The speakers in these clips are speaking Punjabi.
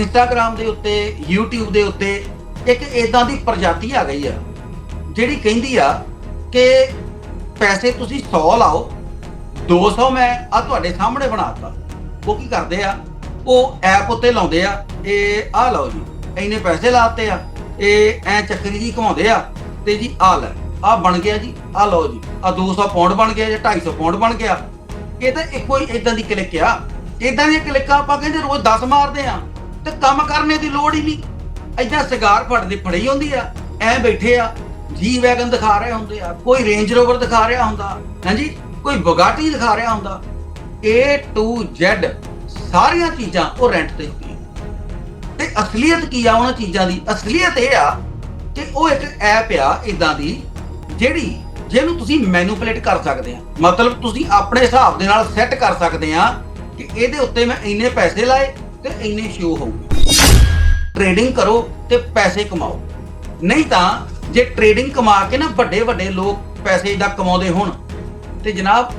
ਇੰਸਟਾਗ੍ਰam ਦੇ ਉੱਤੇ, YouTube ਦੇ ਉੱਤੇ ਇੱਕ ਇਦਾਂ ਦੀ ਪ੍ਰਜਾਤੀ ਆ ਗਈ ਆ, ਜਿਹੜੀ ਕਹਿੰਦੀ ਆ ਕਿ ਪੈਸੇ ਤੁਸੀਂ 100 ਲਾਓ 200 ਮੈਂ ਆ ਤੁਹਾਡੇ ਸਾਹਮਣੇ ਬਣਾਤਾ ਉਹ ਕੀ ਕਰਦੇ ਆ? ਉਹ ਐਪ ਉੱਤੇ ਲਾਉਂਦੇ ਆ, ਇਹ ਆ ਲਓ ਜੀ, ਇੰਨੇ ਪੈਸੇ ਲਾਤੇ ਆ, ਇਹ ਐ ਚੱਕਰੀ ਜੀ ਘਮਾਉਂਦੇ ਆ, ਤੇ ਜੀ ਆ ਲੈ ਆ ਬਣ ਗਿਆ ਜੀ ਆ ਲਓ ਜੀ ਆ 200 ਪਾਉਂਡ ਬਣ ਗਿਆ ਜਾਂ 250 ਪਾਉਂਡ ਬਣ ਗਿਆ। ਇਹ ਤਾਂ ਇੱਕੋ ਹੀ ਇਦਾਂ ਦੀ ਕਲਿੱਕ ਆ। ਇਦਾਂ ਦੀਆਂ ਕਲਿੱਕਾਂ ਆਪਾਂ ਕਹਿੰਦੇ ਰੋਜ਼ 10 ਮਾਰਦੇ ਆ। ਤੇ ਕੰਮ ਕਰਨੇ ਦੀ ਲੋੜ ਹੀ ਨਹੀਂ। ਇਦਾਂ ਸਿਗਾਰ ਫੜਦੇ ਫੜੀ ਹੁੰਦੀ ਆ, ਐ ਬੈਠੇ ਆ ਜੀ ਵੈਗਨ ਦਿਖਾ ਰਹੇ ਹੁੰਦੇ ਆ, ਕੋਈ ਰੇਂਜ ਰੋਵਰ ਦਿਖਾ ਰਿਹਾ ਹੁੰਦਾ, ਹਾਂਜੀ, ਕੋਈ ਬੁਗਾਟੀ ਦਿਖਾ ਰਿਹਾ ਹੁੰਦਾ। A to Z ਸਾਰੀਆਂ ਚੀਜ਼ਾਂ ਉਹ ਰੈਂਟ ਤੇ ਹੁੰਦੀਆਂ। ਤੇ ਅਸਲੀਅਤ ਕੀ ਆ ਉਹਨਾਂ ਚੀਜ਼ਾਂ ਦੀ? ਅਸਲੀਅਤ ਇਹ ਆ ਕਿ ਉਹ ਇੱਕ ਐਪ ਆ ਇਦਾਂ ਦੀ, ਜਿਹੜੀ ਜਿਹਨੂੰ ਤੁਸੀਂ ਮੈਨੂਪੂਲੇਟ ਕਰ ਸਕਦੇ ਆ। ਮਤਲਬ ਤੁਸੀਂ ਆਪਣੇ ਹਿਸਾਬ ਦੇ ਨਾਲ ਸੈੱਟ ਕਰ ਸਕਦੇ ਆ ਕਿ ਇਹਦੇ ਉੱਤੇ ਮੈਂ ਇੰਨੇ ਪੈਸੇ ਲਾਏ ਤੇ ਇੰਨੇ ਸ਼ੋ ਹੋਊਗੇ। ਟ੍ਰੇਡਿੰਗ ਕਰੋ ਤੇ ਪੈਸੇ ਕਮਾਓ। ਨਹੀਂ ਤਾਂ ਜੇ ਟ੍ਰੇਡਿੰਗ ਕਮਾ ਕੇ ਨਾ ਵੱਡੇ ਵੱਡੇ ਲੋਕ ਪੈਸੇ ਦਾ ਕਮਾਉਂਦੇ ਹੋਣ, ਤੇ ਜਨਾਬ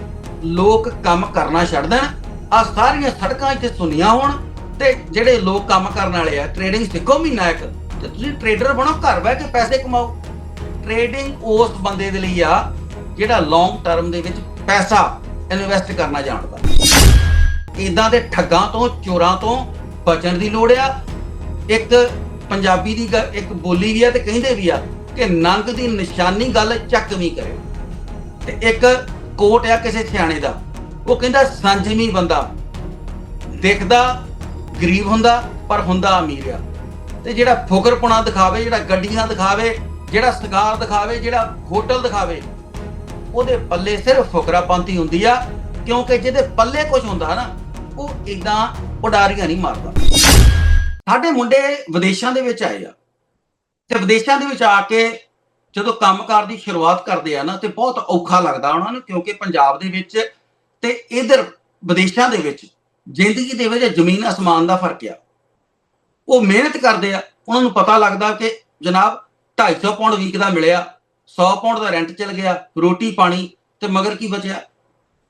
ਲੋਕ ਕੰਮ ਕਰਨਾ ਛੱਡ ਦੇਣ ਆ ਸਾਰੀਆਂ ਸੜਕਾਂ ਇੱਥੇ ਸੁੰਨੀਆਂ ਹੋਣ, ਤੇ ਜਿਹੜੇ ਲੋਕ ਕੰਮ ਕਰਨ ਵਾਲੇ ਆ ਟ੍ਰੇਡਿੰਗ ਸਿੱਖੋ ਮਹੀਨਾ ਇੱਕ, ਤੇ ਤੁਸੀਂ ਟ੍ਰੇਡਰ ਬਣੋ, ਘਰ ਬਹਿ ਕੇ ਪੈਸੇ ਕਮਾਓ। ਟ੍ਰੇਡਿੰਗ ਉਸ ਬੰਦੇ ਦੇ ਲਈ ਆ ਜਿਹੜਾ ਲੌਂਗ ਟਰਮ ਦੇ ਵਿੱਚ ਪੈਸਾ ਇਨਵੈਸਟ ਕਰਨਾ ਜਾਣਦਾ। ਇਦਾਂ ਦੇ ਠੱਗਾਂ ਤੋਂ, ਚੋਰਾਂ ਤੋਂ ਬਚਣ ਦੀ ਲੋੜ ਆ। ਇੱਕ ਪੰਜਾਬੀ ਦੀ ਗ- ਇੱਕ ਬੋਲੀ ਵੀ ਆ ਤੇ ਕਹਿੰਦੇ ਵੀ ਆ ਕਿ ਨੰਗ ਦੀ ਨਿਸ਼ਾਨੀ ਗੱਲ ਚੱਕ ਵੀ ਕਰੇ। ਤੇ ਇੱਕ ਕੋਟ ਆ ਕਿਸੇ ਸਿਆਣੇ ਦਾ, ਉਹ ਕਹਿੰਦਾ ਸੰਜਮੀ ਬੰਦਾ। ਦਿਖਦਾ ਗਰੀਬ ਹੁੰਦਾ, ਪਰ ਹੁੰਦਾ ਅਮੀਰ ਆ। ਤੇ ਜਿਹੜਾ ਫੁਕਰਪੁਣਾ ਦਿਖਾਵੇ, ਜਿਹੜਾ ਗੱਡੀਆਂ ਦਿਖਾਵੇ, ਜਿਹੜਾ ਸਗਾਰ ਦਿਖਾਵੇ, ਜਿਹੜਾ ਹੋਟਲ ਦਿਖਾਵੇ, ਉਹਦੇ ਪੱਲੇ ਸਿਰਫ ਫੁਕਰਾਪੰਤੀ ਹੁੰਦੀ ਆ, ਕਿਉਂਕਿ ਜਿਹਦੇ ਪੱਲੇ ਕੁਝ ਹੁੰਦਾ ਨਾ ਉਹ ਇਦਾਂ ਉਡਾਰੀਆਂ ਨਹੀਂ ਮਾਰਦਾ। ਸਾਡੇ ਮੁੰਡੇ ਵਿਦੇਸ਼ਾਂ ਦੇ ਵਿੱਚ ਆਏ ਆ। ਤੇ ਵਿਦੇਸ਼ਾਂ ਦੇ ਵਿੱਚ ਆ ਕੇ ਜਦੋਂ ਕੰਮਕਾਰ ਦੀ ਸ਼ੁਰੂਆਤ ਕਰਦੇ ਆ ਨਾ, ਤੇ ਬਹੁਤ ਔਖਾ ਲੱਗਦਾ ਉਹਨਾਂ ਨੂੰ, ਕਿਉਂਕਿ ਪੰਜਾਬ ਦੇ ਵਿੱਚ ਤੇ ਇਧਰ ਵਿਦੇਸ਼ਾਂ ਦੇ ਵਿੱਚ ਜ਼ਿੰਦਗੀ ਦੇ ਵਿੱਚ ਜ਼ਮੀਨ ਅਸਮਾਨ ਦਾ ਫ਼ਰਕ ਆ। ਉਹ ਮਿਹਨਤ ਕਰਦੇ ਆ। ਉਹਨਾਂ ਨੂੰ ਪਤਾ ਲੱਗਦਾ ਕਿ ਜਨਾਬ 250 ਪਾਉਂਡ ਵੀਕ ਦਾ ਮਿਲਿਆ 100 ਪਾਉਂਡ ਦਾ ਰੈਂਟ ਚਲ ਗਿਆ, ਰੋਟੀ ਪਾਣੀ ਤੇ ਮਗਰ ਕੀ ਬਚਿਆ?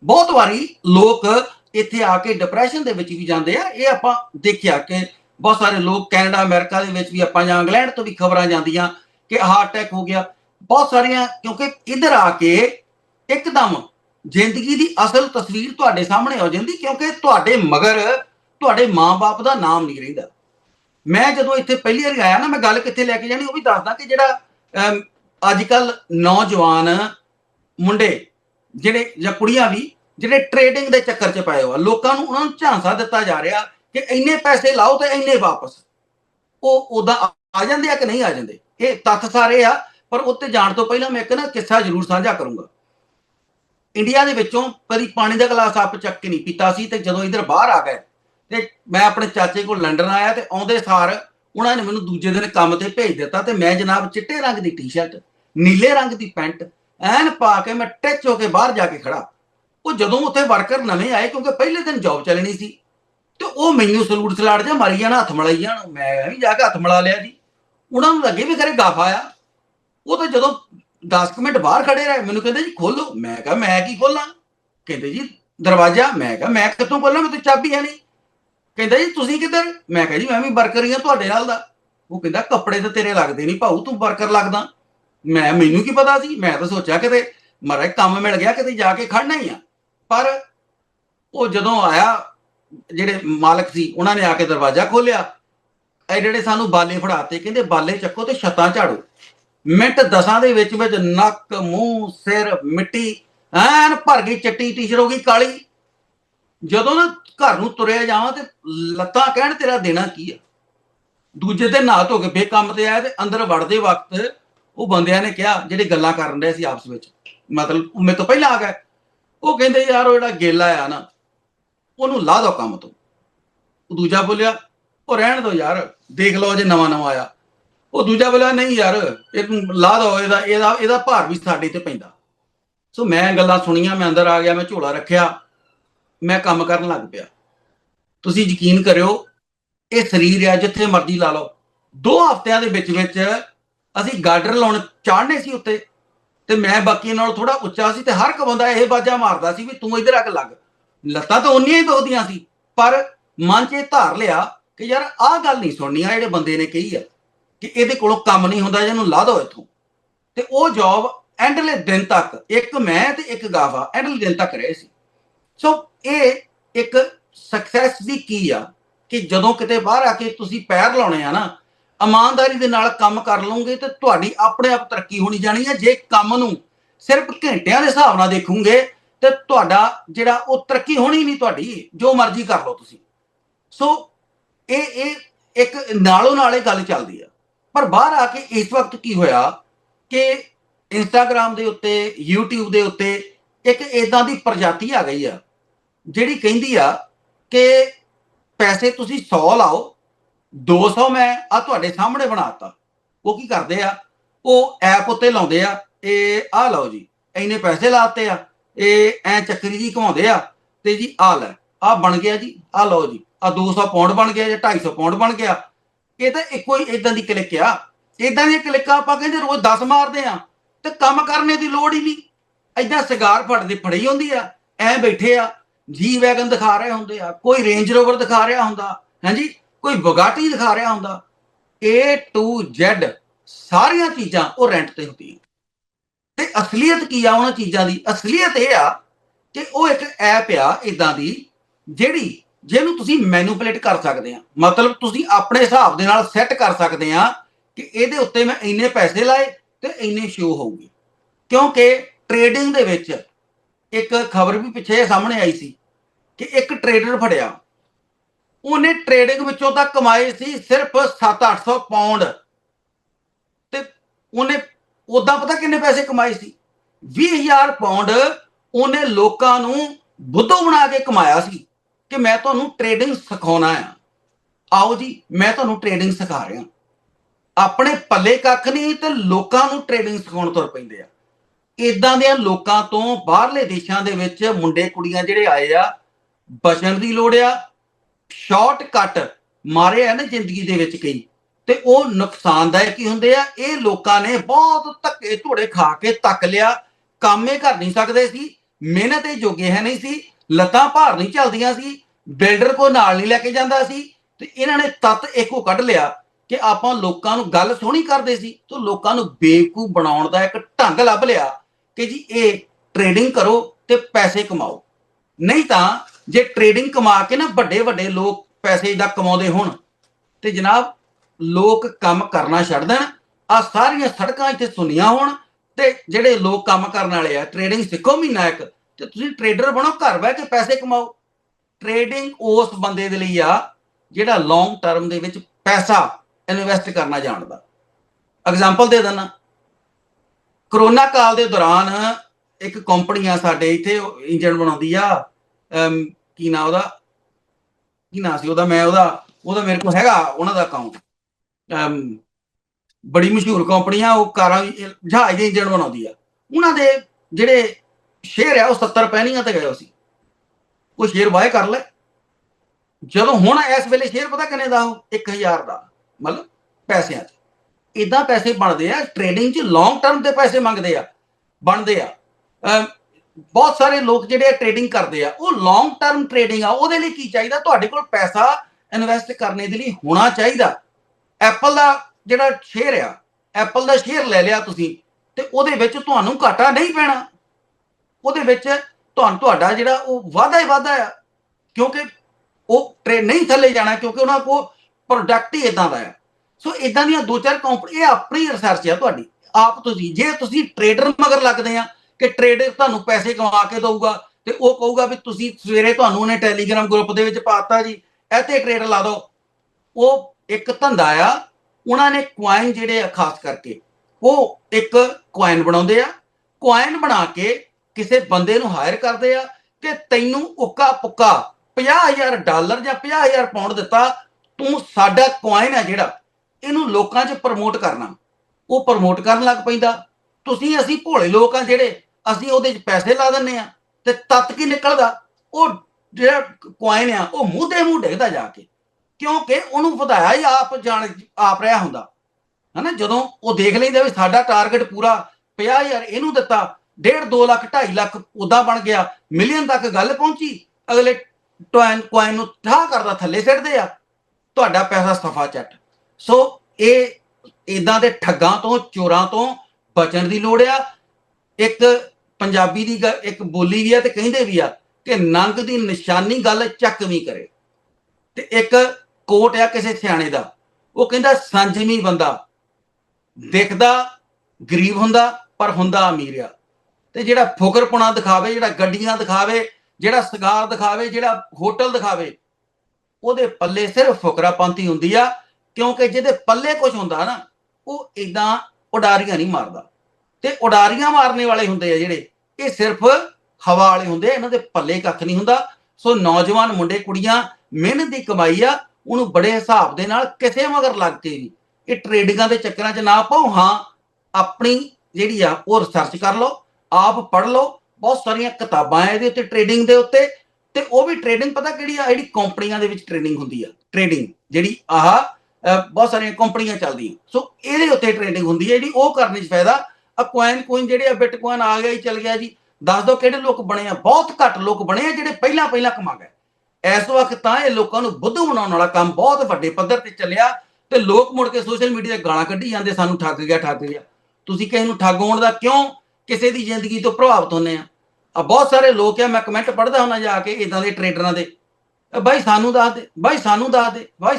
ਬਹੁਤ ਵਾਰੀ ਲੋਕ ਇੱਥੇ ਆ ਕੇ ਡਿਪਰੈਸ਼ਨ ਦੇ ਵਿੱਚ ਵੀ ਜਾਂਦੇ ਆ। ਇਹ ਆਪਾਂ ਦੇਖਿਆ ਕਿ ਬਹੁਤ ਸਾਰੇ ਲੋਕ ਕੈਨੇਡਾ ਅਮਰੀਕਾ ਦੇ ਵਿੱਚ ਵੀ ਆਪਾਂ ਜਾਂ ਇੰਗਲੈਂਡ ਤੋਂ ਵੀ ਖਬਰਾਂ ਜਾਂਦੀਆਂ ਕਿ ਹਾਰਟ ਅਟੈਕ ਹੋ ਗਿਆ। ਬਹੁਤ ਸਾਰੀਆਂ ਕਿਉਂਕਿ ਇੱਧਰ ਆ ਕੇ ਇੱਕਦਮ ਜ਼ਿੰਦਗੀ ਦੀ ਅਸਲ ਤਸਵੀਰ ਤੁਹਾਡੇ ਸਾਹਮਣੇ ਆ ਜਾਂਦੀ ਕਿਉਂਕਿ ਤੁਹਾਡੇ ਮਗਰ ਤੁਹਾਡੇ ਮਾਂ-ਬਾਪ ਦਾ ਨਾਮ ਨਹੀਂ ਰਹਿੰਦਾ। ਮੈਂ ਜਦੋਂ ਇੱਥੇ ਪਹਿਲੀ ਵਾਰ ਆਇਆ ਨਾ ਮੈਂ ਗੱਲ ਕਿੱਥੇ ਲੈ ਕੇ ਜਾਣੀ ਉਹ ਵੀ ਦੱਸਦਾ ਕਿ ਜਿਹੜਾ ਅਮ, ਅੱਜ ਕੱਲ ਨੌਜਵਾਨ ਮੁੰਡੇ ਜਿਹੜੇ ਜਾਂ ਕੁੜੀਆਂ ਵੀ ਜਿਹੜੇ ਟ੍ਰੇਡਿੰਗ ਦੇ ਚੱਕਰ 'ਚ ਪਏ ਹੋ ਆ ਲੋਕਾਂ ਨੂੰ ਉਹਨਾਂ ਨੂੰ ਝਾਂਸਾ ਦਿੱਤਾ ਜਾ ਰਿਹਾ ਕਿ ਇੰਨੇ ਪੈਸੇ ਲਾਓ ਤੇ ਇੰਨੇ ਵਾਪਸ। ਉਹ ਉਦਾਂ ਆ ਜਾਂਦੇ ਆ ਕਿ ਨਹੀਂ ਆ ਜਾਂਦੇ? ਇਹ ਤੱਥ ਸਾਰੇ ਆ, ਪਰ ਉੱਤੇ ਜਾਣ ਤੋਂ ਪਹਿਲਾਂ ਮੈਂ ਇੱਕ ਨਾ ਕਿੱਸਾ ਜ਼ਰੂਰ ਸਾਂਝਾ ਕਰੂੰਗਾ। ਇੰਡੀਆ ਦੇ ਵਿੱਚੋਂ ਕਦੀ ਪਾਣੀ ਦਾ ਗਲਾਸ ਆਪ ਚੱਕ ਕੇ ਨਹੀਂ ਪੀਤਾ ਸੀ ਤੇ ਜਦੋਂ ਇੱਧਰ ਬਾਹਰ ਆ ਗਏ, ਤੇ ਮੈਂ ਆਪਣੇ ਚਾਚੇ ਕੋਲ ਲੰਡਨ ਆਇਆ ਤੇ ਆਉਂਦੇ ਸਾਰ ਉਹਨਾਂ ਨੇ ਮੈਨੂੰ ਦੂਜੇ ਦਿਨ ਕੰਮ ਤੇ ਭੇਜ ਦਿੱਤਾ ਤੇ ਮੈਂ ਜਨਾਬ ਚਿੱਟੇ ਰੰਗ ਦੀ ਟੀ-ਸ਼ਰਟ ਨੀਲੇ ਰੰਗ ਦੀ ਪੈਂਟ ਐਨ ਪਾ ਕੇ ਮੈਂ ਟਿੱਚ ਹੋ ਕੇ ਬਾਹਰ ਜਾ ਕੇ ਖੜਾ ਉਹ ਜਦੋਂ ਉੱਥੇ ਵਰਕਰ ਨਵੇਂ ਆਏ, ਕਿਉਂਕਿ ਪਹਿਲੇ ਦਿਨ ਜੌਬ ਚੱਲਣੀ ਸੀ, ਤੇ ਉਹ ਮੈਨੂੰ ਸਲੂਟ ਸਲਾੜ ਜਾਂ ਮਾਰੀ ਜਾਣਾ, ਹੱਥ ਮਲਾਈ ਜਾਣ। ਮੈਂ ਵੀ ਜਾ ਕੇ ਹੱਥ ਮਲਾ ਲਿਆ ਜੀ। ਉਹਨਾਂ ਨੂੰ ਲੱਗੇ ਵੀ ਖਰੇ ਗਾਫਾ ਆ ਉਹ ਤਾਂ ਜਦੋਂ 10 ਕੁ ਮਿੰਟ ਬਾਹਰ ਖੜੇ ਰਹੇ, ਮੈਨੂੰ ਕਹਿੰਦੇ ਜੀ, ਖੋਲੋ। ਮੈਂ ਕਿਹਾ, ਮੈਂ ਕੀ ਖੋਲਾਂ? ਕਹਿੰਦੇ ਜੀ, ਦਰਵਾਜ਼ਾ। ਮੈਂ ਕਿਹਾ, ਮੈਂ ਕਿੱਥੋਂ ਖੋਲਾਂ? ਮੇਰੇ ਤੇ ਚਾਬੀ ਹੈ ਨਹੀਂ। ਕਹਿੰਦਾ ਜੀ, ਤੁਸੀਂ ਕਿੱਧਰ? ਮੈਂ ਕਿਹਾ ਜੀ, ਮੈਂ ਵੀ ਵਰਕਰ ਹੀ ਆ ਤੁਹਾਡੇ ਨਾਲ ਦਾ। ਉਹ ਕਹਿੰਦਾ, ਕੱਪੜੇ ਤਾਂ ਤੇਰੇ ਲੱਗਦੇ ਨਹੀਂ ਭਾਊ, ਤੂੰ ਵਰਕਰ ਲੱਗਦਾ। ਮੈਂ ਮੈਨੂੰ ਕੀ ਪਤਾ ਸੀ? ਮੈਂ ਤਾਂ ਸੋਚਿਆ ਕਿਤੇ ਮਹਾਰਾਜ ਕੰਮ ਮਿਲ ਗਿਆ, ਕਿਤੇ ਜਾ ਕੇ ਖੜਨਾ ਹੀ ਆ। ਪਰ ਉਹ ਜਦੋਂ ਆਇਆ, ਜਿਹੜੇ ਮਾਲਕ ਸੀ, ਉਹਨਾਂ ਨੇ ਆ ਕੇ ਦਰਵਾਜ਼ਾ ਖੋਲਿਆ ਇਹ ਜਿਹੜੇ ਸਾਨੂੰ ਬਾਲੇ ਫੜਾਤੇ, ਕਹਿੰਦੇ ਬਾਲੇ ਚੱਕੋ ਤੇ ਛੱਤਾਂ ਝਾੜੋ। ਮਿੰਟ ਦਸਾਂ ਦੇ ਵਿੱਚ ਵਿੱਚ ਨੱਕ, ਮੂੰਹ, ਸਿਰ, ਮਿੱਟੀ, ਐਨ ਭਰ ਗਈ ਚਿੱਟੀ, ਟੀ-ਸ਼ਰਟ ਹੋ ਗਈ ਕਾਲੀ। ਜਦੋਂ ਨਾ ਘਰ ਨੂੰ ਤੁਰਿਆ ਜਾਵਾਂ ਤੇ ਲੱਤਾਂ ਕਹਿਣ, ਤੇਰਾ ਦੇਣਾ ਕੀ ਆ? ਦੂਜੇ ਦਿਨ ਨਹਾ ਧੋ ਕੇ ਫੇਰ ਕੰਮ ਤੇ ਆਇਆ ਤੇ ਅੰਦਰ ਵੜਦੇ ਵਕਤ ਉਹ ਬੰਦਿਆਂ ਨੇ ਕਿਹਾ, ਜਿਹੜੇ ਗੱਲਾਂ ਕਰਨ ਰਹੇ ਸੀ ਆਪਸ ਵਿੱਚ, ਮਤਲਬ ਉਹ ਮੇਰੇ ਤੋਂ ਪਹਿਲਾਂ ਆ ਗਏ। ਉਹ ਕਹਿੰਦੇ ਯਾਰ ਉਹ ਜਿਹੜਾ ਗੇਲਾ ਆ ਨਾ, ਉਹਨੂੰ ਲਾ ਦੋ ਕੰਮ ਤੋਂ। ਉਹ ਦੂਜਾ ਬੋਲਿਆ, ਉਹ ਰਹਿਣ ਦੋ ਯਾਰ, ਦੇਖ ਲਓ ਜੇ ਨਵਾਂ ਨਵਾਂ ਆਇਆ। ਉਹ ਦੂਜਾ ਬੋਲਿਆ, ਨਹੀਂ ਯਾਰ, ਇਹਨੂੰ ਲਾ ਦੋ, ਇਹਦਾ ਇਹਦਾ ਇਹਦਾ ਭਾਰ ਵੀ ਸਾਡੇ ਤੇ ਪੈਂਦਾ। ਸੋ ਮੈਂ ਗੱਲਾਂ ਸੁਣੀਆਂ, ਮੈਂ ਅੰਦਰ ਆ ਗਿਆ, ਮੈਂ ਝੋਲਾ ਰੱਖਿਆ, ਮੈਂ ਕੰਮ ਕਰਨ ਲੱਗ ਪਿਆ। ਤੁਸੀਂ ਯਕੀਨ ਕਰਿਓ, ਇਹ ਸਰੀਰ ਆ, ਜਿੱਥੇ ਮਰਜ਼ੀ ਲਾ ਲਓ। ਦੋ ਹਫ਼ਤਿਆਂ ਦੇ ਵਿੱਚ ਵਿੱਚ ਅਸੀਂ ਗਾਰਡਰ ਲਾਉਣ ਚਾੜਨੇ ਸੀ ਉੱਤੇ। ਤੇ ਮੈਂ ਬਾਕੀ ਨਾਲ ਥੋੜਾ ਉੱਚਾ ਸੀ ਤੇ ਹਰ ਇੱਕ ਬੰਦਾ ਇਹ ਬਾਜਾ ਮਾਰਦਾ ਸੀ ਵੀ ਤੂੰ ਇੱਧਰ ਆ ਕੇ ਲੱਗ। ਲੱਤਾਂ ਤਾਂ ਉਨੀਆਂ ਹੀ ਦੁਖਦੀਆਂ ਸੀ, ਪਰ ਮਨ 'ਚ ਇਹ ਧਾਰ ਲਿਆ ਕਿ ਯਾਰ ਆਹ ਗੱਲ ਨਹੀਂ ਸੁਣਨੀ ਆ ਜਿਹੜੇ ਬੰਦੇ ਨੇ ਕਹੀ ਆ ਕਿ ਇਹਦੇ ਕੋਲੋਂ ਕੰਮ ਨਹੀਂ ਹੁੰਦਾ, ਇਹਨੂੰ ਲਾ ਦੋ ਇੱਥੋਂ। ਤੇ ਉਹ ਜੌਬ ਐਂਡਲੇ ਦਿਨ ਤੱਕ, ਇੱਕ ਮੈਂ ਤੇ ਇੱਕ ਗਾਵਾ, ਐਂਡਲੇ ਦਿਨ ਤੱਕ ਰਹੇ ਸੀ। ਸੋ ਇਹ ਇੱਕ ਸਕਸੈਸ ਦੀ ਕੀ ਆ ਕਿ ਜਦੋਂ ਕਿਤੇ ਬਾਹਰ ਆ ਕੇ ਤੁਸੀਂ ਪੈਰ ਲਾਉਣੇ ਆ ਨਾ ਇਮਾਨਦਾਰੀ ਦੇ ਨਾਲ ਕੰਮ ਕਰ ਲਓਗੇ ਤੇ ਤੁਹਾਡੀ ਆਪਣੇ ਆਪ ਤਰੱਕੀ ਹੋਣੀ ਜਾਣੀ ਹੈ। ਜੇ ਕੰਮ ਨੂੰ ਸਿਰਫ ਘੰਟਿਆਂ ਦੇ ਹਿਸਾਬ ਨਾਲ ਦੇਖੋਗੇ ਤੇ ਤੁਹਾਡਾ ਜਿਹੜਾ ਉਹ ਤਰੱਕੀ ਹੋਣੀ ਨਹੀਂ ਤੁਹਾਡੀ, ਜੋ ਮਰਜ਼ੀ ਕਰ ਲਓ ਤੁਸੀਂ। ਸੋ ਇਹ ਇਹ ਇੱਕ ਨਾਲੋਂ ਨਾਲੇ ਗੱਲ ਚੱਲਦੀ ਆ। ਪਰ ਬਾਹਰ ਆ ਕੇ ਇਸ ਵਕਤ ਕੀ ਹੋਇਆ ਕਿ ਇੰਸਟਾਗ੍ਰam ਦੇ ਉੱਤੇ, YouTube ਦੇ ਉੱਤੇ ਇੱਕ ਇਦਾਂ ਦੀ ਪ੍ਰਜਾਤੀ ਆ ਗਈ ਆ, ਜਿਹੜੀ ਕਹਿੰਦੀ ਆ ਕਿ ਪੈਸੇ ਤੁਸੀਂ 100 ਲਾਓ 200 ਮੈਂ ਆ ਤੁਹਾਡੇ ਸਾਹਮਣੇ ਬਣਾਤਾ। ਉਹ ਕੀ ਕਰਦੇ ਆ? ਉਹ ਐਪ ਉੱਤੇ ਲਾਉਂਦੇ ਆ, ਇਹ ਆ ਲਓ ਜੀ, ਇੰਨੇ ਪੈਸੇ ਲਾਤੇ ਆ, ਇਹ ਐ ਚੱਕਰੀ ਜੀ ਘਮਾਉਂਦੇ ਆ, ਤੇ ਜੀ ਆ ਲੈ ਆ ਬਣ ਗਿਆ ਜੀ ਆ ਲਓ ਜੀ ਆ 200 ਪਾਉਂਡ ਬਣ ਗਿਆ ਜਾਂ 250 ਪਾਉਂਡ ਬਣ ਗਿਆ। ਇਹ ਤਾਂ ਇੱਕੋ ਹੀ ਇਦਾਂ ਦੀ ਕਲਿੱਕ ਆ। ਇਦਾਂ ਦੀਆਂ ਕਲਿੱਕਾਂ ਆਪਾਂ ਕਹਿੰਦੇ ਰੋਜ਼ 10 ਮਾਰਦੇ ਆ, ਤੇ ਕੰਮ ਕਰਨੇ ਦੀ ਲੋੜ ਹੀ ਨਹੀਂ। ਇਦਾਂ ਸਿਗਾਰ ਫੜਦੇ ਫੜੀ ਹੁੰਦੀ ਆ, ਐ ਬੈਠੇ ਆ ਜੀ ਵੈਗਨ ਦਿਖਾ ਰਹੇ ਹੁੰਦੇ ਆ, ਕੋਈ ਰੇਂਜ ਰੋਵਰ ਦਿਖਾ ਰਿਹਾ ਹੁੰਦਾ ਹਾਂਜੀ ਕੋਈ ਬੁਗਾਟੀ ਦਿਖਾ ਰਿਹਾ ਹੁੰਦਾ। A to Z ਸਾਰੀਆਂ ਚੀਜ਼ਾਂ ਉਹ ਰੈਂਟ ਤੇ ਹੁੰਦੀਆਂ। ਤੇ ਅਸਲੀਅਤ ਕੀ ਆ ਉਹਨਾਂ ਚੀਜ਼ਾਂ ਦੀ? ਅਸਲੀਅਤ ਇਹ ਆ ਕਿ ਉਹ ਇੱਕ ਐਪ ਆ ਇਦਾਂ ਦੀ, ਜਿਹੜੀ ਜਿਹਨੂੰ ਤੁਸੀਂ ਮੈਨੂਪਲੇਟ ਕਰ ਸਕਦੇ ਆ। ਮਤਲਬ ਤੁਸੀਂ ਆਪਣੇ ਹਿਸਾਬ ਦੇ ਨਾਲ ਸੈੱਟ ਕਰ ਸਕਦੇ ਆ ਕਿ ਇਹਦੇ ਉੱਤੇ ਮੈਂ ਇੰਨੇ ਪੈਸੇ ਲਾਏ ਤੇ ਇੰਨੇ ਸ਼ੋ ਹੋਊਗੀ। ਕਿਉਂਕਿ ਟ੍ਰੇਡਿੰਗ ਦੇ ਵਿੱਚ ਇੱਕ ਖਬਰ ਵੀ ਪਿੱਛੇ ਸਾਹਮਣੇ ਆਈ ਸੀ ਕਿ ਇੱਕ ਟ੍ਰੇਡਰ ਫੜਿਆ। ਉਹਨੇ ਟ੍ਰੇਡਿੰਗ ਵਿੱਚੋਂ ਤਾਂ ਕਮਾਏ ਸੀ ਸਿਰਫ 7-800 ਪਾਉਂਡ ਤੇ ਉਹਨੇ ਉਦਾਂ ਪਤਾ ਕਿੰਨੇ ਪੈਸੇ ਕਮਾਏ ਸੀ? 20000 ਪਾਉਂਡ ਉਹਨੇ ਲੋਕਾਂ ਨੂੰ ਬੁੱਧੂ ਬਣਾ ਕੇ ਕਮਾਇਆ ਸੀ ਕਿ ਮੈਂ ਤੁਹਾਨੂੰ ਟ੍ਰੇਡਿੰਗ ਸਿਖਾਉਣਾ ਆ। ਆਓ ਜੀ, ਮੈਂ ਤੁਹਾਨੂੰ ਟ੍ਰੇਡਿੰਗ ਸਿਖਾ ਰਿਹਾ। ਆਪਣੇ ਪੱਲੇ ਕੱਖ ਨਹੀਂ ਤੇ ਲੋਕਾਂ ਨੂੰ ਟ੍ਰੇਡਿੰਗ ਸਿਖਾਉਣ ਤੁਰ ਪੈਂਦੇ ਆ। ਇਦਾਂ ਦੇ ਲੋਕਾਂ ਤੋਂ ਬਾਹਰਲੇ ਦੇਸ਼ਾਂ ਦੇ ਵਿੱਚ ਮੁੰਡੇ ਕੁੜੀਆਂ ਜਿਹੜੇ ਆਏ ਆ, ਬਚਣ ਦੀ ਲੋੜ ਆ ਸ਼ਾਰਟਕਟ ਮਾਰੇ ਆ ਨਾ ਜ਼ਿੰਦਗੀ ਦੇ ਵਿੱਚ ਕਈ। ਤੇ ਉਹ ਨੁਕਸਾਨਦਾਇਕ ਹੀ ਹੁੰਦੇ ਆ। ਇਹ ਲੋਕਾਂ ਨੇ ਬਹੁਤ ਧੱਕੇ ਧੋੜੇ ਖਾ ਕੇ ਤੱਕ ਲਿਆ। ਕੰਮੇ ਕਰ ਨਹੀਂ ਸਕਦੇ ਸੀ। ਮਿਹਨਤ ਇਹ ਜੋਗੇ ਹੈ ਨਹੀਂ ਸੀ। ਲੱਤਾਂ ਭਾਰ ਨਹੀਂ ਚੱਲਦੀਆਂ ਸੀ। ਬਿਲਡਰ ਕੋ ਨਾਲ ਨਹੀਂ ਲੈ ਕੇ ਜਾਂਦਾ ਸੀ। ਤੇ ਇਹਨਾਂ ਨੇ ਤੱਤ ਇੱਕੋ ਕੱਢ ਲਿਆ ਕਿ ਆਪਾਂ ਲੋਕਾਂ ਨੂੰ ਗੱਲ ਸੋਹਣੀ ਕਰਦੇ ਸੀ। ਤੇ ਲੋਕਾਂ ਨੂੰ ਬੇਵਕੂਫ ਬਣਾਉਣ ਦਾ ਇੱਕ ਢੰਗ ਲੱਭ ਲਿਆ ਕਿ ਜੀ ਇਹ ਟ੍ਰੇਡਿੰਗ ਕਰੋ ਤੇ ਪੈਸੇ ਕਮਾਓ। ਨਹੀਂ ਤਾਂ ਜੇ ਟ੍ਰੇਡਿੰਗ ਕਮਾ ਕੇ ਨਾ ਵੱਡੇ ਵੱਡੇ ਲੋਕ ਪੈਸੇ ਦਾ ਕਮਾਉਂਦੇ ਹੋਣ, ਤੇ ਜਨਾਬ ਲੋਕ ਕੰਮ ਕਰਨਾ ਛੱਡ ਦੇਣ ਆ ਸਾਰੀਆਂ ਸੜਕਾਂ ਇੱਥੇ ਸੁੰਨੀਆਂ ਹੋਣ, ਤੇ ਜਿਹੜੇ ਲੋਕ ਕੰਮ ਕਰਨ ਵਾਲੇ ਆ ਟ੍ਰੇਡਿੰਗ ਸਿੱਖੋ ਮਹੀਨਾ ਇੱਕ, ਤੇ ਤੁਸੀਂ ਟ੍ਰੇਡਰ ਬਣੋ, ਘਰ ਬਹਿ ਕੇ ਪੈਸੇ ਕਮਾਓ। ਟ੍ਰੇਡਿੰਗ ਉਸ ਬੰਦੇ ਦੇ ਲਈ ਆ, ਜਿਹੜਾ ਲੌਂਗ ਟਰਮ ਦੇ ਵਿੱਚ ਪੈਸਾ ਇਨਵੈਸਟ ਕਰਨਾ ਜਾਣਦਾ। ਐਗਜ਼ਾਮਪਲ ਦੇ ਦਿੰਦਾ। ਕਰੋਨਾ ਕਾਲ ਦੇ ਦੌਰਾਨ ਇੱਕ ਕੰਪਨੀ ਆ ਸਾਡੇ ਇੱਥੇ ਇੰਜਨ ਬਣਾਉਂਦੀ ਆ ਕੀ ਨਾਂ ਉਹਦਾ? ਕੀ ਨਾਂ ਸੀ ਉਹਦਾ? ਮੈਂ ਉਹਦਾ ਉਹਦਾ ਮੇਰੇ ਕੋਲ ਹੈਗਾ ਉਹਨਾਂ ਦਾ ਅਕਾਊਂਟ ਬੜੀ ਮਸ਼ਹੂਰ ਕੰਪਨੀ ਉਹ ਕਾਰਾਂ ਜਹਾਜ਼ ਦੇ ਇੰਜਨ ਬਣਾਉਂਦੀ ਆ। ਉਹਨਾਂ ਦੇ ਜਿਹੜੇ ਸ਼ੇਅਰ ਆ, ਉਹ 70 ਪੈਣੀਆਂ ਤੇ ਗਏ ਸੀ। ਉਹ ਸ਼ੇਅਰ ਬਾਏ ਕਰ ਲੈ ਜਦੋਂ ਹੁਣ ਇਸ ਵੇਲੇ ਸ਼ੇਅਰ ਪਤਾ ਕਿੰਨੇ ਦਾ ਉਹ? 1000 ਦਾ, ਮਤਲਬ ਪੈਸਿਆਂ 'ਚ। ਇਦਾਂ ਪੈਸੇ ਬਣਦੇ ਆ ਟ੍ਰੇਡਿੰਗ 'ਚ ਲੌਂਗ ਟਰਮ ਤੇ ਪੈਸੇ ਮੰਗਦੇ ਆ, ਬਣਦੇ ਆ। ਬਹੁਤ ਸਾਰੇ ਲੋਕ ਜਿਹੜੇ ਆ ਟ੍ਰੇਡਿੰਗ ਕਰਦੇ ਆ, ਉਹ ਲੌਂਗ ਟਰਮ ਟ੍ਰੇਡਿੰਗ ਆ, ਉਹਦੇ ਲਈ ਕੀ ਚਾਹੀਦਾ? ਤੁਹਾਡੇ ਕੋਲ ਪੈਸਾ ਇਨਵੈਸਟ ਕਰਨੇ ਦੇ ਲਈ ਹੋਣਾ ਚਾਹੀਦਾ। ਐਪਲ ਦਾ ਜਿਹੜਾ ਸ਼ੇਅਰ ਆ ਐਪਲ ਦਾ ਸ਼ੇਅਰ ਲੈ ਲਿਆ ਤੁਸੀਂ, ਤੇ ਉਹਦੇ ਵਿੱਚ ਤੁਹਾਨੂੰ ਘਾਟਾ ਨਹੀਂ ਪੈਣਾ। ਉਹਦੇ ਵਿੱਚ ਤੁਹਾਨੂੰ, ਤੁਹਾਡਾ ਜਿਹੜਾ ਉਹ ਵਾਧਾ ਹੀ ਵਾਧਾ ਆ, ਕਿਉਂਕਿ ਉਹ ਟ੍ਰੇਡ ਨਹੀਂ ਥੱਲੇ ਜਾਣਾ, ਕਿਉਂਕਿ ਉਹਨਾਂ ਕੋਲ ਪ੍ਰੋਡਕਟ ਹੀ ਇਦਾਂ ਦਾ ਆ। ਸੋ ਇਦਾਂ ਦੀਆਂ ਦੋ ਚਾਰ ਕੰਪਨੀ ਇਹ ਆਪਣੀ ਰਿਸਰਚ ਆ ਤੁਹਾਡੀ। ਆਪ ਤੁਸੀਂ, ਜੇ ਤੁਸੀਂ ਟ੍ਰੇਡਰ ਮਗਰ ਲੱਗਦੇ ਆ ਕਿ ਟ੍ਰੇਡਰ ਤੁਹਾਨੂੰ ਪੈਸੇ ਕਮਾ ਕੇ ਦਊਗਾ ਤੇ ਉਹ ਕਹੂਗਾ ਵੀ ਤੁਸੀਂ ਸਵੇਰੇ ਤੁਹਾਨੂੰ ਉਹਨੇ ਟੈਲੀਗ੍ਰਾਮ ਗਰੁੱਪ ਦੇ ਵਿੱਚ ਪਾਤਾ ਜੀ ਇੱਥੇ ਟ੍ਰੇਡਰ ਲਾ ਦਿਓ। ਉਹ ਇੱਕ ਧੰਦਾ ਆ, ਉਹਨਾਂ ਨੇ ਕੁਆਇਨ ਜਿਹੜੇ ਆ ਖਾਸ ਕਰਕੇ, ਉਹ ਇੱਕ ਕੁਆਇਨ ਬਣਾਉਂਦੇ ਆ ਕੁਆਇਨ ਬਣਾ ਕੇ ਕਿਸੇ ਬੰਦੇ ਨੂੰ ਹਾਇਰ ਕਰਦੇ ਆ ਕਿ ਤੈਨੂੰ ਉੱਕਾ ਪੁੱਕਾ 50000 ਡਾਲਰ ਜਾਂ 50000 ਪਾਉਂਡ ਦਿੱਤਾ, ਤੂੰ ਸਾਡਾ ਕੁਆਇਨ ਆ ਜਿਹੜਾ, ਇਹਨੂੰ ਲੋਕਾਂ 'ਚ ਪ੍ਰਮੋਟ ਕਰਨਾ। ਉਹ ਪ੍ਰਮੋਟ ਕਰਨ ਲੱਗ ਪੈਂਦਾ। ਤੁਸੀਂ ਅਸੀਂ ਭੋਲੇ ਲੋਕ ਆ ਜਿਹੜੇ ਅਸੀਂ ਉਹਦੇ 'ਚ ਪੈਸੇ ਲਾ ਦਿੰਨੇ ਆ ਤੇ ਤੱਤ ਕੀ ਨਿਕਲਦਾ? ਉਹ ਜਿਹੜਾ ਕੁਆਇਨ ਆ, ਉਹ ਮੂੰਹ ਦੇ ਮੂੰਹ ਡਿੱਗਦਾ ਜਾ ਕੇ। ਕਿਉਂਕਿ ਉਹਨੂੰ ਵਧਾਇਆ ਹੀ ਆਪ ਜਾਣ, ਆਪ ਰਿਹਾ ਹੁੰਦਾ। ਹਨਾ, ਜਦੋਂ ਉਹ ਦੇਖ ਲੈਂਦਾ ਵੀ ਸਾਡਾ ਟਾਰਗੇਟ ਪੂਰਾ 50000 ਇਹਨੂੰ ਦਿੱਤਾ 1.5 2 ਲੱਖ 2.5 ਲੱਖ ਉਦਾਂ ਬਣ ਗਿਆ ਮਿਲੀਅਨ ਤੱਕ ਗੱਲ ਪਹੁੰਚੀ, ਅਗਲੇ ਟੋਇਨ ਕੁਆਇਨ ਨੂੰ ਠਾ ਕਰਦਾ, ਥੱਲੇ ਸਿੱਟਦੇ ਆ, ਤੁਹਾਡਾ ਪੈਸਾ ਸਫਾ ਚੱਟ। ਸੋ ਇਹ ਇਦਾਂ ਦੇ ਠੱਗਾਂ ਤੋਂ, ਚੋਰਾਂ ਤੋਂ ਬਚਣ ਦੀ ਲੋੜ ਆ ਇੱਕ ਪੰਜਾਬੀ ਦੀ ਗ- ਇੱਕ ਬੋਲੀ ਵੀ ਆ ਤੇ ਕਹਿੰਦੇ ਵੀ ਆ ਕਿ ਨੰਗ ਦੀ ਨਿਸ਼ਾਨੀ ਗੱਲ ਚੱਕ ਵੀ ਕਰੇ। ਤੇ ਇੱਕ ਕੋਟ ਆ ਕਿਸੇ ਸਿਆਣੇ ਦਾ, ਉਹ ਕਹਿੰਦਾ ਸੰਜਮੀ ਬੰਦਾ। ਦੇਖਦਾ, ਗਰੀਬ ਹੁੰਦਾ, ਪਰ ਹੁੰਦਾ ਅਮੀਰ ਆ। ਤੇ ਜਿਹੜਾ ਫੁਕਰਪੁਣਾ ਦਿਖਾਵੇ, ਜਿਹੜਾ ਗੱਡੀਆਂ ਦਿਖਾਵੇ, ਜਿਹੜਾ ਸਗਾਰ ਦਿਖਾਵੇ, ਜਿਹੜਾ ਹੋਟਲ ਦਿਖਾਵੇ, ਉਹਦੇ ਪੱਲੇ ਸਿਰਫ ਫੁਕਰਾਪੰਤੀ ਹੁੰਦੀ ਆ, ਕਿਉਂਕਿ ਜਿਹਦੇ ਪੱਲੇ ਕੁਝ ਹੁੰਦਾ ਨਾ, ਉਹ ਇਦਾਂ ਉਡਾਰੀਆਂ ਨਹੀਂ ਮਾਰਦਾ। ਤੇ ਉਡਾਰੀਆਂ ਮਾਰਨੇ ਵਾਲੇ ਹੁੰਦੇ ਆ ਜਿਹੜੇ ਇਹ ਸਿਰਫ ਹਵਾ ਵਾਲੇ ਹੁੰਦੇ ਆ, ਇਹਨਾਂ ਦੇ ਪੱਲੇ ਕੱਖ ਨਹੀਂ ਹੁੰਦਾ। ਸੋ ਨੌਜਵਾਨ ਮੁੰਡੇ ਕੁੜੀਆਂ ਮਿਹਨਤ ਦੀ ਕਮਾਈ ਆ ਉਹਨੂੰ ਬੜੇ ਹਿਸਾਬ ਦੇ ਨਾਲ ਕਿਸੇ ਮਗਰ ਲੱਗ ਕੇ ਵੀ ਇਹ ਟ੍ਰੇਡਿੰਗਾਂ ਦੇ ਚੱਕਰਾਂ 'ਚ ਨਾ ਪਾਓ। ਹਾਂ ਆਪਣੀ ਜਿਹੜੀ ਆ ਉਹ ਰਿਸਰਚ ਕਰ ਲਓ ਆਪ ਪੜ੍ਹ ਲਓ ਬਹੁਤ ਸਾਰੀਆਂ ਕਿਤਾਬਾਂ ਆ ਇਹਦੇ ਉੱਤੇ ਟ੍ਰੇਡਿੰਗ ਦੇ ਉੱਤੇ ਤੇ ਉਹ ਵੀ ਟ੍ਰੇਡਿੰਗ ਪਤਾ ਕਿਹੜੀ ਆ ਜਿਹੜੀ ਕੰਪਨੀਆਂ ਦੇ ਵਿੱਚ ਟ੍ਰੇਡਿੰਗ ਹੁੰਦੀ ਆ ਟ੍ਰੇਡਿੰਗ ਜਿਹੜੀ ਆਹ ਬਹੁਤ ਸਾਰੀਆਂ ਕੰਪਨੀਆਂ ਚੱਲਦੀਆਂ। ਸੋ ਇਹਦੇ ਉੱਤੇ ਟ੍ਰੇਡਿੰਗ ਹੁੰਦੀ ਹੈ ਜਿਹੜੀ ਉਹ ਕਰਨੇ 'ਚ ਫਾਇਦਾ ਆ ਕੋਇਨ ਕੋਇਨ ਜਿਹੜੇ ਆ ਬਿਟਕੋਇਨ ਆ ਗਿਆ ਹੀ ਚੱਲ ਗਿਆ ਜੀ। ਦੱਸ ਦੋ ਕਿਹੜੇ ਲੋਕ ਬਣੇ ਆ? ਬਹੁਤ ਘੱਟ ਲੋਕ ਬਣੇ ਆ ਜਿਹੜੇ ਪਹਿਲਾਂ ਪਹਿਲਾਂ ਕਮਾ ਗਏ। ਇਸ ਵਕਤ ਤਾਂ ਇਹ ਲੋਕਾਂ ਨੂੰ ਬੁੱਧੂ ਬਣਾਉਣ ਵਾਲਾ ਕੰਮ ਬਹੁਤ ਵੱਡੇ ਪੱਧਰ ਤੇ ਚੱਲਿਆ ਤੇ ਲੋਕ ਮੁੜ ਕੇ ਸੋਸ਼ਲ ਮੀਡੀਆ ਤੇ ਗਾਲਾਂ ਕੱਢੀ ਜਾਂਦੇ, ਸਾਨੂੰ ਠੱਗ ਗਿਆ ਠੱਗ ਗਿਆ। ਤੁਸੀਂ ਕਿਸੇ ਨੂੰ ਠੱਗ ਹੋਣ ਦਾ ਕਿਉਂ ਕਿਸੇ ਦੀ ਜ਼ਿੰਦਗੀ ਤੋਂ ਪ੍ਰਭਾਵਿਤ ਹੁੰਨੇ ਆ? ਆ ਬਹੁਤ ਸਾਰੇ ਲੋਕ ਆ, ਮੈਂ ਕਮੈਂਟ ਪੜ੍ਹਦਾ ਹੁੰਦਾ ਜਾ ਕੇ ਇਦਾਂ ਦੇ ਟ੍ਰੇਡਰਾਂ ਦੇ। ਬਾਈ ਸਾਨੂੰ ਦੱਸ ਦੇ, ਬਾਈ ਸਾਨੂੰ ਦੱਸ ਦੇ, ਬਾਈ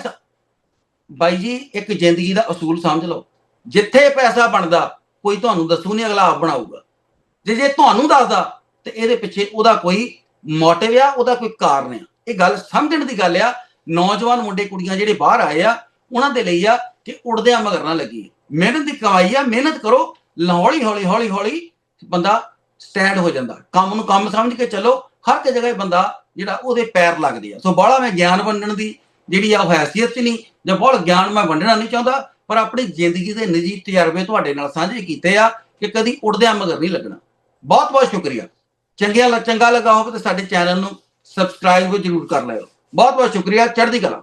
ਬਾਈ ਜੀ, ਇੱਕ ਜ਼ਿੰਦਗੀ ਦਾ ਅਸੂਲ ਸਮਝ ਲਓ। ਜਿੱਥੇ ਪੈਸਾ ਬਣਦਾ ਕੋਈ ਤੁਹਾਨੂੰ ਦੱਸੂ ਨਹੀਂ ਅਗਲਾ ਆਪ ਬਣਾਊਗਾ। ਜੇ ਜੇ ਤੁਹਾਨੂੰ ਦੱਸਦਾ, ਤੇ ਇਹਦੇ ਪਿੱਛੇ ਉਹਦਾ ਕੋਈ ਮੋਟਿਵ ਆ, ਉਹਦਾ ਕੋਈ ਕਾਰਨ ਆ। ਇਹ ਗੱਲ ਸਮਝਣ ਦੀ ਗੱਲ ਆ, ਨੌਜਵਾਨ ਮੁੰਡੇ ਕੁੜੀਆਂ ਜਿਹੜੇ ਬਾਹਰ ਆਏ ਆ, ਉਹਨਾਂ ਦੇ ਲਈ ਆ ਕਿ ਉੜਦਿਆਂ ਮਗਰ ਨਾ ਲੱਗੀ। ਮਿਹਨਤ ਦੀ ਕਮਾਈ ਆ, ਮਿਹਨਤ ਕਰੋ ਹੌਲੀ ਹੌਲੀ ਹੌਲੀ ਹੌਲੀ ਬੰਦਾ ਸਟੈਂਡ ਹੋ ਜਾਂਦਾ। ਕੰਮ ਨੂੰ ਕੰਮ ਸਮਝ ਕੇ ਚੱਲੋ, ਹਰ ਇੱਕ ਜਗ੍ਹਾ ਬੰਦਾ ਜਿਹੜਾ ਉਹਦੇ ਪੈਰ ਲੱਗਦੇ ਆ। ਸੋ ਬਾਹਲਾ ਮੈਂ ਗਿਆਨ ਵੰਡਣ ਦੀ ਜਿਹੜੀ ਆ ਉਹ ਹੈਸੀਅਤ ਚ ਨਹੀਂ, ਜਾਂ ਬਹੁਤ ਗਿਆਨ ਮੈਂ ਵੰਡਣਾ ਨਹੀਂ ਚਾਹੁੰਦਾ ਪਰ ਆਪਣੀ ਜ਼ਿੰਦਗੀ ਦੇ ਨਿੱਜੀ ਤਜਰਬੇ ਤੁਹਾਡੇ ਨਾਲ ਸਾਂਝੇ ਕੀਤੇ ਆ ਕਿ ਕਦੀ ਉੜਦਿਆਂ ਮਗਰ ਨਹੀਂ ਲੱਗਣਾ। ਬਹੁਤ ਬਹੁਤ ਸ਼ੁਕਰੀਆ। ਚੰਗਿਆ ਲ- ਚੰਗਾ ਲੱਗਾ ਹੋਵੇ ਤਾਂ ਸਾਡੇ ਚੈਨਲ ਨੂੰ ਸਬਸਕ੍ਰਾਈਬ ਜ਼ਰੂਰ ਕਰ ਲਿਓ। ਬਹੁਤ ਬਹੁਤ ਸ਼ੁਕਰੀਆ। ਚੜ੍ਹਦੀ ਕਲਾ।